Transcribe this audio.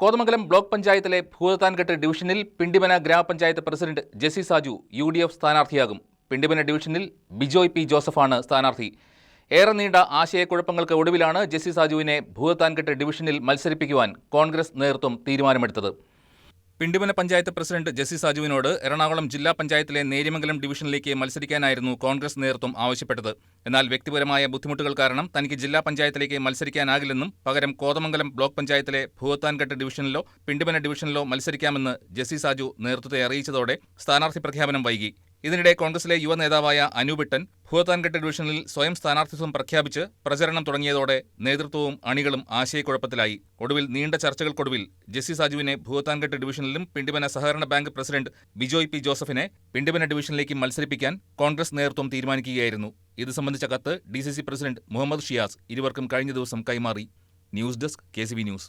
Kothamangalam block പഞ്ചായത്തിലെ ഭൂതത്താൻകെട്ട് ഡിവിഷനിൽ പിണ്ടിമന ഗ്രാമപഞ്ചായത്ത് president Jessy Saju U D F സ്ഥാനാർത്ഥിയാകും. Pindimana ഡിവിഷനിൽ ബിജോയ് പി ജോസഫാണ് സ്ഥാനാർത്ഥി. ഏറെ നീണ്ട ആശയക്കുഴപ്പങ്ങൾക്ക് ഒടുവിലാണ് ജെസി സാജുവിനെ ഭൂതത്താൻകെട്ട് ഡിവിഷനിൽ മത്സരിപ്പിക്കുവാൻ കോൺഗ്രസ് നേതൃത്വം തീരുമാനമെടുത്തത്. പിണ്ടിമന പഞ്ചായത്ത് പ്രസിഡന്റ് ജെസി സാജുവിനോട് എറണാകുളം ജില്ലാ പഞ്ചായത്തിലെ നേര്യമംഗലം ഡിവിഷനിലേക്ക് മത്സരിക്കാനായിരുന്നു കോൺഗ്രസ് നേതൃത്വം ആവശ്യപ്പെട്ടത്. എന്നാൽ വ്യക്തിപരമായ ബുദ്ധിമുട്ടുകൾ കാരണം തനിക്ക് ജില്ലാ പഞ്ചായത്തിലേക്ക് മത്സരിക്കാനാകില്ലെന്നും പകരം കോതമംഗലം ബ്ലോക്ക് പഞ്ചായത്തിലെ ഭൂവത്താൻകെട്ട് ഡിവിഷനിലോ പിണ്ടിമന ഡിവിഷനിലോ മത്സരിക്കാമെന്ന് ജെസി സാജു നേതൃത്വത്തെ അറിയിച്ചതോടെ സ്ഥാനാർത്ഥി പ്രഖ്യാപനം വൈകി. ഇതിനിടെ കോൺഗ്രസിലെ യുവ നേതാവായ അനൂപിട്ടൻ ഭൂവത്താൻകെട്ട് ഡിവിഷനിൽ സ്വയം സ്ഥാനാർത്ഥിത്വം പ്രഖ്യാപിച്ച് പ്രചരണം തുടങ്ങിയതോടെ നേതൃത്വവും അണികളും ആശയക്കുഴപ്പത്തിലായി. ഒടുവിൽ നീണ്ട ചർച്ചകൾക്കൊടുവിൽ ജെസി സാജുവിനെ ഭൂവത്താൻകെട്ട് ഡിവിഷനിലും പിണ്ടിമന സഹകരണ ബാങ്ക് പ്രസിഡന്റ് ബിജോയ് പി ജോസഫിനെ പിണ്ടിമന ഡിവിഷനിലേക്ക് മത്സരിപ്പിക്കാൻ കോൺഗ്രസ് നേതൃത്വം തീരുമാനിക്കുകയായിരുന്നു. ഇത് സംബന്ധിച്ച കത്ത് ഡി പ്രസിഡന്റ് മുഹമ്മദ് ഷിയാസ് ഇരുവർക്കും കഴിഞ്ഞ ദിവസം കൈമാറി. News desk K news.